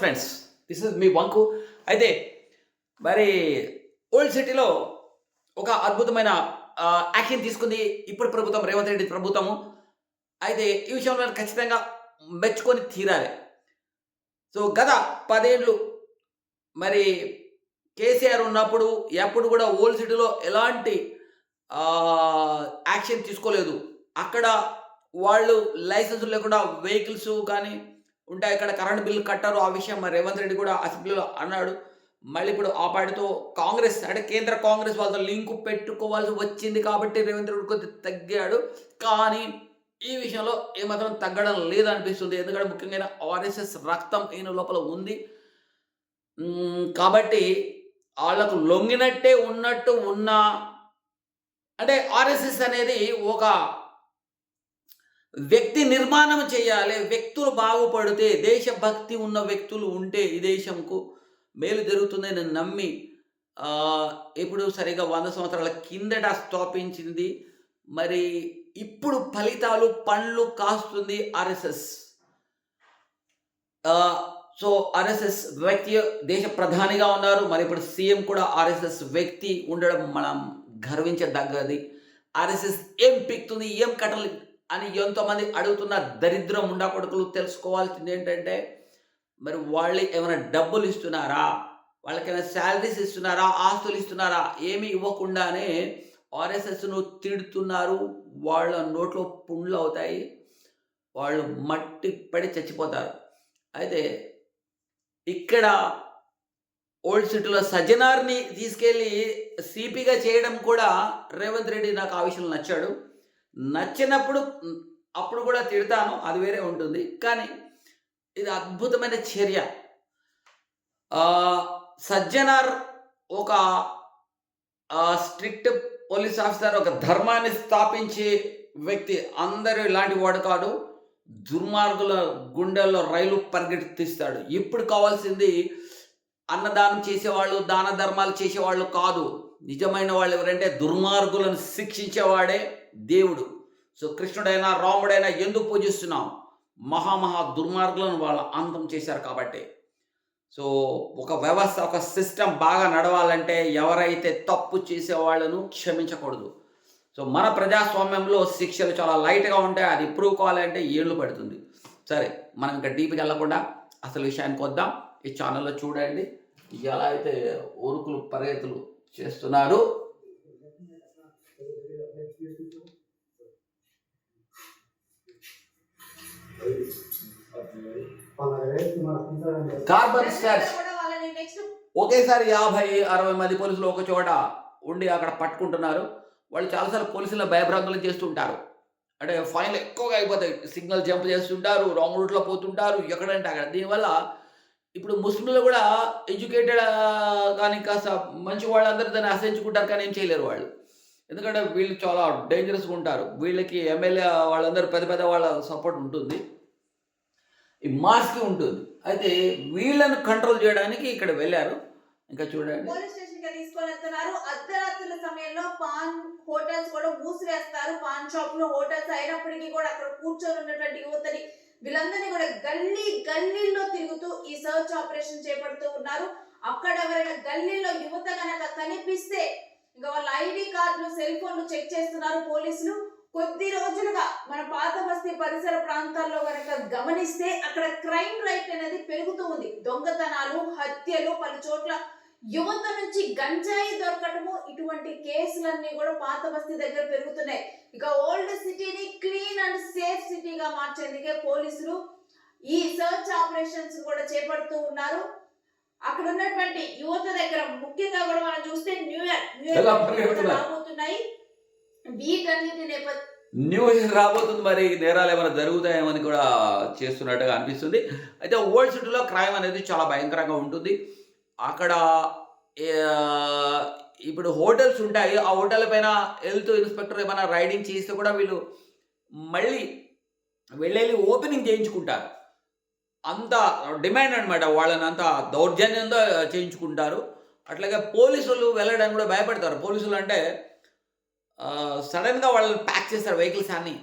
Friends this is మీ వంకు అయితే మరి ఓల్డ్ సిటీలో ఒక అద్భుతమైన యాక్షన్ తీసుకుంది ఇప్పుడు ప్రభుత్వం రేవంత్ రెడ్డి ప్రభుత్వము. అయితే ఈ విషయంలో నేను ఖచ్చితంగా మెచ్చుకొని తీరాలి. సో గత పదేళ్ళు మరి కేసీఆర్ ఉన్నప్పుడు ఎప్పుడు కూడా ఓల్డ్ సిటీలో ఎలాంటి యాక్షన్ తీసుకోలేదు. అక్కడ వాళ్ళు లైసెన్స్ లేకుండా వెహికల్స్ కానీ ఉంటాయి. ఇక్కడ కరెంట్ బిల్లు కట్టారు. ఆ విషయం మరి రేవంత్ రెడ్డి కూడా అసెంబ్లీలో అన్నాడు. మళ్ళీ ఇప్పుడు ఆ పార్టీతో కాంగ్రెస్ అంటే కేంద్ర కాంగ్రెస్ వాళ్ళతో లింకు పెట్టుకోవాల్సి వచ్చింది కాబట్టి రేవంత్ రెడ్డి కొద్దిగా తగ్గాడు. కానీ ఈ విషయంలో ఏమాత్రం తగ్గడం లేదనిపిస్తుంది. ఎందుకంటే ముఖ్యంగా ఆర్ఎస్ఎస్ రక్తం ఈయన లోపల ఉంది. కాబట్టి వాళ్ళకు లొంగినట్టే ఉన్నట్టు ఉన్నా అంటే ఆర్ఎస్ఎస్ అనేది ఒక వ్యక్తి నిర్మాణం చేయాలి వ్యక్తులు బాగుపడితే దేశభక్తి ఉన్న వ్యక్తులు ఉంటే ఈ దేశంకు మేలు జరుగుతుందని నమ్మి ఇప్పుడు సరిగా వంద సంవత్సరాల కిందట స్థాపించింది. మరి ఇప్పుడు ఫలితాలు పండ్లు కాస్తుంది ఆర్ఎస్ఎస్. సో ఆర్ఎస్ఎస్ వ్యక్తి దేశ ప్రధానిగా ఉన్నారు. మరి ఇప్పుడు సీఎం కూడా ఆర్ఎస్ఎస్ వ్యక్తి ఉండడం మనం గర్వించదగ్గది. ఆర్ఎస్ఎస్ ఏం పిక్తుంది ఏం కట్టలు అని ఎంతోమంది అడుగుతున్న దరిద్రం ఉండా కొడుకులు తెలుసుకోవాల్సింది ఏంటంటే మరి వాళ్ళు ఏమైనా డబ్బులు ఇస్తున్నారా? వాళ్ళకైనా శాలరీస్ ఇస్తున్నారా? ఆస్తులు ఇస్తున్నారా? ఏమి ఇవ్వకుండానే ఆర్ఎస్ఎస్ను తిడుతున్నారు. వాళ్ళ నోట్లో పుండ్లు అవుతాయి. వాళ్ళు మట్టి పడి చచ్చిపోతారు. అయితే ఇక్కడ ఓల్డ్ సిటీలో సజ్జనార్ని తీసుకెళ్ళి సిపిగా చేయడం కూడా రేవంత్ రెడ్డి నాకు ఆ విషయంలో నచ్చాడు. నచ్చినప్పుడు అప్పుడు కూడా తిడతాను అది వేరే ఉంటుంది. కానీ ఇది అద్భుతమైన చర్య. సజ్జనార్ ఒక స్ట్రిక్ట్ పోలీస్ ఆఫీసర్ ఒక ధర్మాన్ని స్థాపించే వ్యక్తి అందరూ ఇలాంటి వాడు కాదు దుర్మార్గుల గుండెల్లో రైలు పరిగెత్తిస్తాడు. ఇప్పుడు కావాల్సింది అన్నదానం చేసేవాళ్ళు దాన ధర్మాలు చేసేవాళ్ళు కాదు. నిజమైన వాళ్ళు ఎవరంటే దుర్మార్గులను శిక్షించేవాడే దేవుడు. సో కృష్ణుడైనా రాముడైనా ఎందుకు పూజిస్తున్నాం? మహామహా దుర్మార్గులను వాళ్ళు అంతం చేశారు కాబట్టి. సో ఒక వ్యవస్థ ఒక సిస్టమ్ బాగా నడవాలంటే ఎవరైతే తప్పు చేసే వాళ్ళను క్షమించకూడదు. సో మన ప్రజాస్వామ్యంలో శిక్షలు చాలా లైట్గా ఉంటాయి అది ఇంప్రూవ్ కావాలంటే ఏళ్ళు పడుతుంది. సరే మనం ఇంకా డీప్కి వెళ్ళకుండా అసలు విషయానికి వద్దాం. ఈ ఛానల్లో చూడండి. ఎలా అయితే ఊరుకులు పరిగెత్తులు చేస్తున్నారు కార్బన్ నెక్స్ట్ ఒకేసారి యాభై అరవై మంది పోలీసులు ఒక చోట ఉండి అక్కడ పట్టుకుంటున్నారు. వాళ్ళు చాలాసార్లు పోలీసులు భయభ్రాంతులు చేస్తుంటారు. అంటే ఫైన్లు ఎక్కువగా అయిపోతాయి. సిగ్నల్ జంప్ చేస్తుంటారు రాంగ్ రూట్లో పోతుంటారు. ఎక్కడంటే అక్కడ. దీనివల్ల ఇప్పుడు ముస్లింలు కూడా ఎడ్యుకేటెడ్ కానీ కాస్త మంచి వాళ్ళందరూ దాన్ని ఆశ్రయించుకుంటారు కానీ ఏం చేయలేరు వాళ్ళు. ఎందుకంటే వీళ్ళు చాలా డేంజరస్గా ఉంటారు. వీళ్ళకి ఎమ్మెల్యే వాళ్ళందరూ పెద్ద పెద్ద వాళ్ళ సపోర్ట్ ఉంటుంది. ఈ మాస్కి ఉంటుంది. అయితే వీళ్ళను కంట్రోల్ చేయడానికి ఇక్కడ వెళ్ళారు. ఇంకా చూడండి. పోలీస్ స్టేషన్కి తీసుకొని వెళ్తున్నారు. అర్ధరాత్రుల సమయంలో పాన్ హోటల్స్ కూడా మూసివేస్తారు. పాన్ షాపులు హోటల్స్ అయినప్పటికీ కూడా అక్కడ కూర్చొని ఉన్నటువంటి యువతని వీళ్ళందరినీ కూడా గల్లీ గల్లీ ఈ సర్చ్ ఆపరేషన్ చేపడుతూ ఉన్నారు. అక్కడ ఎవరైనా గల్లీలో యువత గనక కనిపిస్తే ఇంకా వాళ్ళ ఐడి కార్డులు సెల్ ఫోన్లు చెక్ చేస్తున్నారు పోలీసులు. కొద్ది రోజులుగా మన పాత బస్తీ పరిసర ప్రాంతాల్లో కనుక గమనిస్తే అక్కడ క్రైమ్ రైట్ అనేది పెరుగుతూ ఉంది. దొంగతనాలు హత్యలు పలు చోట్ల యువత నుంచి గంజాయి దొరకటము ఇటువంటి కేసులన్నీ కూడా పాత బస్తీ దగ్గర పెరుగుతున్నాయి. ఇక ఓల్డ్ సిటీని క్లీన్ అండ్ సేఫ్ సిటీగా మార్చేందుకే పోలీసులు ఈ సర్చ్ ఆపరేషన్స్ కూడా చేపడుతూ ఉన్నారు. అక్కడ ఉన్నటువంటి యువత దగ్గర ముఖ్యంగా కూడా మనం చూస్తే న్యూ ఇయర్ న్యూ ఇయర్? రాబోతున్నాయి. వీటన్నిటి నేపథ్యం న్యూస్ రాబోతుంది మరి నేరాలు ఏమైనా జరుగుతాయేమని కూడా చేస్తున్నట్టుగా అనిపిస్తుంది. అయితే ఓల్డ్ సిటీలో క్రైమ్ అనేది చాలా భయంకరంగా ఉంటుంది. అక్కడ ఇప్పుడు హోటల్స్ ఉంటాయి. ఆ హోటల్ పైన హెల్త్ ఇన్స్పెక్టర్ ఏమైనా రైడింగ్ చేస్తే కూడా వీళ్ళు మళ్ళీ వెళ్ళి ఓపెనింగ్ చేయించుకుంటారు. అంత డిమాండ్ అనమాట వాళ్ళని అంత దౌర్జన్యంతో చేయించుకుంటారు. అట్లాగే పోలీసులు వెళ్ళడానికి కూడా భయపడతారు. పోలీసులు అంటే సడన్గా వాళ్ళని ప్యాక్ చేస్తారు వెహికల్స్ అన్నీ.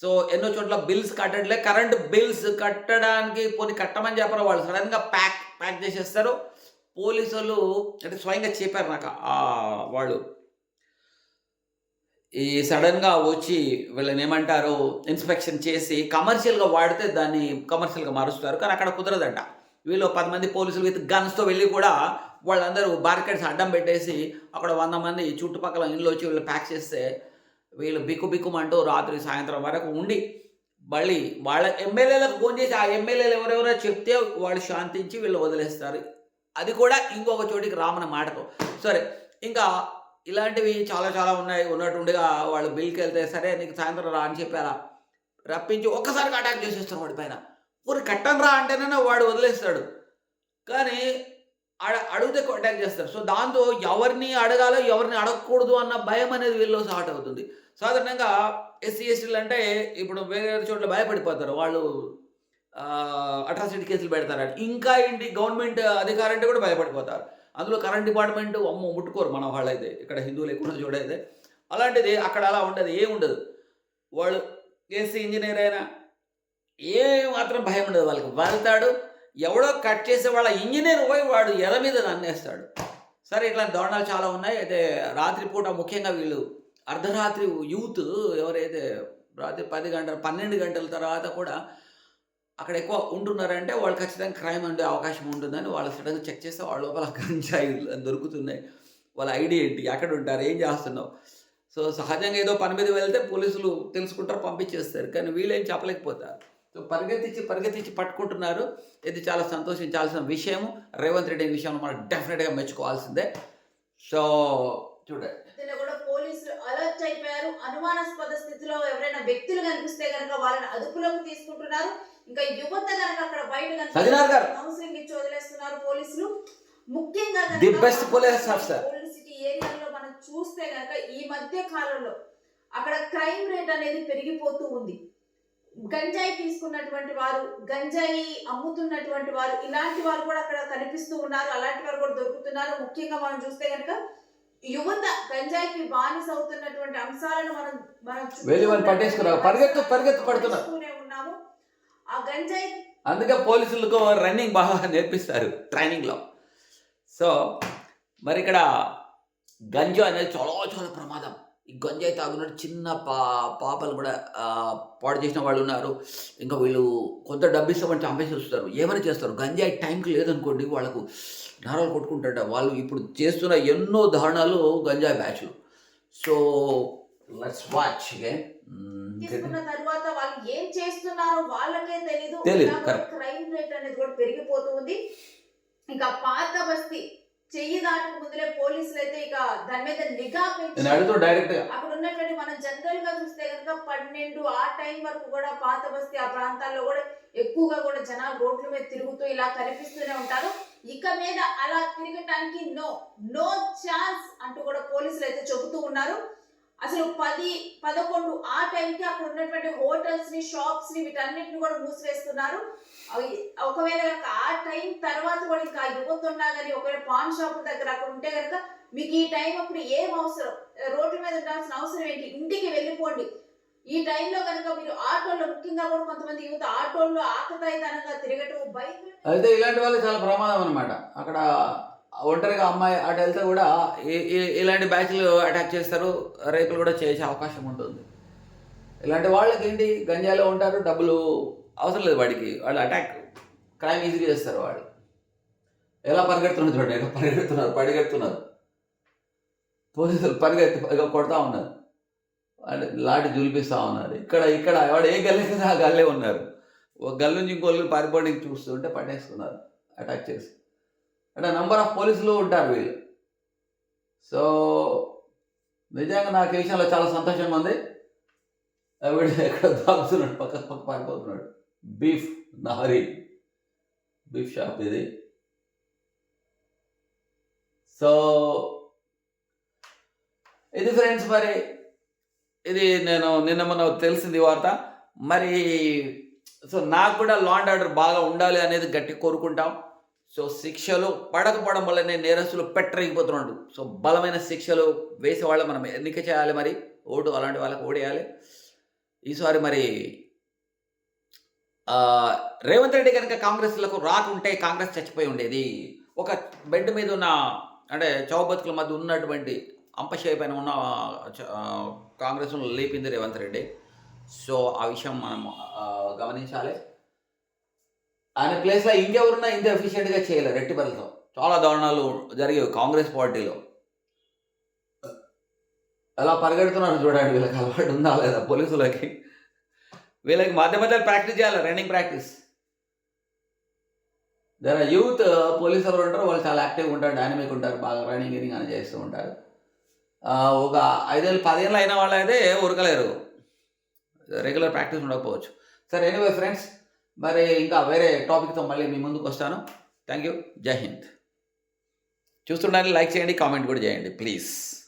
సో ఎన్నో చోట్ల బిల్స్ కట్టట్లే. కరెంట్ బిల్స్ కట్టడానికి పోనీ కట్టమని చెప్పారు. వాళ్ళు సడన్గా ప్యాక్ ప్యాక్ చేసేస్తారు. పోలీసు వాళ్ళు అంటే స్వయంగా చెప్పారు నాకు వాళ్ళు. ఈ సడన్గా వచ్చి వీళ్ళని ఏమంటారు ఇన్స్పెక్షన్ చేసి కమర్షియల్గా వాడితే దాన్ని కమర్షియల్గా మారుస్తారు. కానీ అక్కడ కుదరదంట. వీళ్ళు పది మంది పోలీసులు విత్ గన్స్తో వెళ్ళి కూడా వాళ్ళందరూ బార్కెట్స్ అడ్డం పెట్టేసి అక్కడ వంద మంది చుట్టుపక్కల ఇల్లు వచ్చి వీళ్ళు ప్యాక్ చేస్తే వీళ్ళు బిక్కు బిక్కుమంటూ రాత్రి సాయంత్రం వరకు ఉండి మళ్ళీ వాళ్ళ ఎమ్మెల్యేలకు ఫోన్ చేసి ఆ ఎమ్మెల్యేలు ఎవరెవరో చెప్తే వాళ్ళు శాంతించి వీళ్ళు వదిలేస్తారు. అది కూడా ఇంకొక చోటికి రామన్న మాటతో సరే ఇంకా ఇలాంటివి చాలా చాలా ఉన్నాయి. ఉన్నట్టుండగా వాళ్ళు బిల్కి వెళ్తే సరే నీకు సాయంత్రం రా అని చెప్పారా? రప్పించి ఒక్కసారిగా అటాక్ చేసేస్తారు వాడి పైన. ఊరి కట్టం రా అంటేనే వాడు వదిలేస్తాడు. కానీ అడ అడిగితే అటాక్ చేస్తారు సో దాంతో ఎవరిని అడగాలో ఎవరిని అడగకూడదు అన్న భయం అనేది వీళ్ళు స్టార్ట్ అవుతుంది. సాధారణంగా ఎస్సీ ఎస్టీలు అంటే ఇప్పుడు వేరే వేరే చోట్ల భయపడిపోతారు. వాళ్ళు అట్రాసిటీ కేసులు పెడతారని. ఇంకా ఏంటి? గవర్నమెంట్ అధికారంటే అంటే కూడా భయపడిపోతారు. అందులో కరెంట్ డిపార్ట్మెంట్ అమ్మ ముట్టుకోరు మన వాళ్ళైతే. ఇక్కడ హిందువులు ఎక్కువ చూడైతే. అలాంటిది అక్కడ అలా ఉండదు ఏం ఉండదు. వాళ్ళు ఏసీ ఇంజనీర్ అయినా ఏ మాత్రం భయం ఉండదు వాళ్ళకి. వెళ్తాడు ఎవడో కట్ చేసే వాళ్ళ ఇంజనీర్ పోయి వాడు ఎర మీద నన్నేస్తాడు. సరే ఇట్లాంటి దారుణాలు చాలా ఉన్నాయి. అయితే రాత్రిపూట ముఖ్యంగా వీళ్ళు అర్ధరాత్రి యూత్ ఎవరైతే రాత్రి పది గంటల పన్నెండు గంటల తర్వాత కూడా అక్కడ ఎక్కువ ఉంటున్నారంటే వాళ్ళు ఖచ్చితంగా క్రైమ్ ఉండే అవకాశం ఉంటుందని వాళ్ళు సడన్గా చెక్ చేస్తే వాళ్ళ లోపల గంజాయి దొరుకుతున్నాయి. వాళ్ళ ఐడియా ఏంటి? ఎక్కడ ఉంటారు? ఏం చేస్తున్నావు? సో సహజంగా ఏదో పని మీద వెళ్తే పోలీసులు తెలుసుకుంటారు పంపించేస్తారు. కానీ వీళ్ళేం చెప్పలేకపోతారు. సో పరిగెత్తించి పరిగెత్తించి పట్టుకుంటున్నారు. ఇది చాలా సంతోషించాల్సిన విషయం రేవంత్ రెడ్డి విషయంలో మనం డెఫినెట్గా మెచ్చుకోవాల్సిందే. సో చూడండి ఇందులో కూడా పోలీసులు అలర్ట్ అయిపోయారు. అనుమానాస్పద స్థితిలో ఎవరైనా వ్యక్తులు కనిపిస్తే గనక వాళ్ళని అదుపులోకి తీసుకుంటున్నారు. ఇంకా యువత గనక అక్కడ బయట. కౌన్సిలింగ్ ఇచ్చి వదిలేస్తున్నారు పోలీసులు. ముఖ్యంగా ఓల్డ్ సిటీ ఏరియాలో మనం చూస్తే గనక ఈ మధ్య కాలంలో అక్కడ క్రైమ్ రేట్ అనేది పెరిగిపోతూ ఉంది. గంజాయి తీసుకున్నటువంటి వారు గంజాయి అమ్ముతున్నటువంటి వారు ఇలాంటి వారు కూడా అక్కడ కనిపిస్తూ ఉన్నారు. అలాంటి వారు కూడా దొరుకుతున్నారు. ముఖ్యంగా మనం చూస్తే గనక యువత గంజాయికి బానిస అవుతున్నటువంటి అంశాలను మనం వెళ్ళి పట్టేసుకున్నారు. పరిగెత్తు, పరిగెత్తు పడుతున్నారు. చూస్తూనే ఉన్నాము. ఆ గంజాయి అందుకే పోలీసులకు రన్నింగ్ బాగా నేర్పిస్తారు ట్రైనింగ్లో. సో మరి ఇక్కడ గంజా అనేది చాలా చాలా ప్రమాదం. ఈ గంజాయి తాగునట్టు చిన్న పా పాపలు కూడా ఆ, పాడు చేసిన వాళ్ళు ఉన్నారు. ఇంకా వీళ్ళు కొంత డబ్బు ఇస్తామని చంపేసి వస్తారు. ఏమైనా చేస్తారు? గంజాయి టైంకి లేదనుకోండి వాళ్ళకు నరాలు కొట్టుకుంటారట వాళ్ళు ఇప్పుడు చేస్తున్న ఎన్నో దారుణాలు గంజాయి బ్యాచ్లు. సో లెట్స్ వాచ్ తీసుకున్న తర్వాత వాళ్ళు ఏం చేస్తున్నారో వాళ్ళకే correct. క్రైమ్ రేట్ అనేది కూడా పెరిగిపోతూ ఉంది ఇంకా పాత బస్తీ చెయ్యి దాటక ముందులే పోలీసులు అయితే ఇక దాని మీద నిఘా పెంచి డైరెక్ట్గా అక్కడ ఉన్నటువంటి మనం జనరల్గా చూస్తే కనుక పన్నెండు ఆ టైం వరకు కూడా పాత బస్తీ ఆ ప్రాంతాల్లో కూడా ఎక్కువగా కూడా జనాలు రోడ్ల మీద తిరుగుతూ ఇలా కనిపిస్తూనే ఉంటారు. ఇక మీద అలా తిరగటానికి నో నో ఛాన్స్ అంటూ కూడా పోలీసులు అయితే చెబుతూ ఉన్నారు. అసలు పది పదకొండు ఆ టైంకి అక్కడ ఉన్నటువంటి హోటల్స్ని షాప్స్ని వీటన్నిటిని కూడా మూసివేస్తున్నారు. ఒకవేళ కనుక ఆ టైం తర్వాత కూడా ఇంకా యువత ఉన్నా కానీ ఒకవేళ పాన్ షాప్ దగ్గర అక్కడ ఉంటే కనుక మీకు ఈ టైం అప్పుడు ఏం అవసరం? రోడ్డు మీద ఉండాల్సిన అవసరం ఏంటి? ఇంటికి వెళ్ళిపోండి. ఈ టైంలో కనుక మీరు ఆటోలో ముఖ్యంగా కూడా కొంతమంది యువత ఆటోల్లో ఆకతాయితనంగా తిరగటం బైక్ అయితే ఇలాంటి వాళ్ళు చాలా ప్రమాదం అనమాట అక్కడ ఒంటరిగా అమ్మాయి అటు వెళ్తే కూడా ఇలాంటి బ్యాచ్లు అటాక్ చేస్తారు. రేపులు కూడా చేసే అవకాశం ఉంటుంది. ఇలాంటి వాళ్ళకి ఏంటి? గంజాలో ఉంటారు డబ్బులు అవసరం లేదు వాడికి. వాళ్ళు అటాక్ క్రైమ్ ఈజీగా చేస్తారు వాళ్ళు. ఎలా పరిగెడుతున్నారు చూడండి ఎలా పరిగెడుతున్నారు పరిగెడుతున్నారు. పోలీసులు పరిగెత్తి కొడతా ఉన్నారు. వాళ్ళు లాటి జూలిపిస్తూ ఉన్నారు. ఇక్కడ ఇక్కడ వాడు ఏ గల్లీ ఆ గల్లే ఉన్నారు. ఒక గల్లు నుంచి ఇంకో గల్లు పారిపోవడానికి చూస్తుంటే పట్టేసుకున్నారు అటాక్ చేసి. అంటే నంబర్ ఆఫ్ పోలీసులు ఉంటారు వీళ్ళు. సో నిజంగా నాకు ఈ విషయంలో చాలా సంతోషంగా ఉంది. వీడు ఎక్కడ దాగుతున్నాడు పక్క పక్క పారిపోతున్నాడు. బీఫ్ నహరి బీఫ్ షాప్ ఇది. సో ఇది ఫ్రెండ్స్ మరి ఇది నేను నిన్న మొన్న తెలిసింది వార్త. మరి సో నాకు కూడా లాండ్ ఆర్డర్ బాగా ఉండాలి అనేది గట్టి కోరుకుంటాం. సో శిక్షలు పడకపోవడం వల్లనే నేరస్తులు పెట్టరగిపోతున్నాడు. సో బలమైన శిక్షలు వేసేవాళ్ళ మనం ఎన్నిక చేయాలి మరి? ఓటు అలాంటి వాళ్ళకి ఓడేయాలి ఈసారి మరి రేవంత్ రెడ్డి కనుక కాంగ్రెస్లకు రాకుంటే కాంగ్రెస్ చచ్చిపోయి ఉండేది. ఒక బెడ్ మీద ఉన్న అంటే చౌబతుకుల మధ్య ఉన్నటువంటి అంపశయ పైన ఉన్న చ- కాంగ్రెస్ను లేపింది రేవంత్ రెడ్డి. సో ఆ విషయం మనం గమనించాలి. ఆయన ప్లేస్లో ఇంకెవరున్నా ఇంత ఎఫిషియెంట్గా చేయలేరు రెట్టిపల్లతో చాలా దారుణాలు జరిగేవి కాంగ్రెస్ పార్టీలో. ఎలా పరిగెడుతున్నారు చూడండి వీళ్ళకి అలవాటు ఉందా లేదా పోలీసులకి? వీళ్ళకి మధ్య మధ్యలో ప్రాక్టీస్ చేయాలి రన్నింగ్ ప్రాక్టీస్ జర యూత్ పోలీసు ఎవరు ఉంటారు వాళ్ళు చాలా యాక్టివ్గా ఉంటారు డైనమిక్ ఉంటారు బాగా రన్నింగ్ గినింగ్ అని చేస్తూ ఉంటారు. ఒక ఐదేళ్ళు పదేళ్ళు అయిన వాళ్ళు అయితే ఉరకలేరు. రెగ్యులర్ ప్రాక్టీస్ ఉండకపోవచ్చు. సరే ఎనీవే ఫ్రెండ్స్ మరి ఇంకా వేరే టాపిక్తో మళ్ళీ మీ ముందుకు వస్తాను. Thank you Jai Hind. చూస్తుండాలి like చేయండి కామెంట్ కూడా చేయండి ప్లీజ్.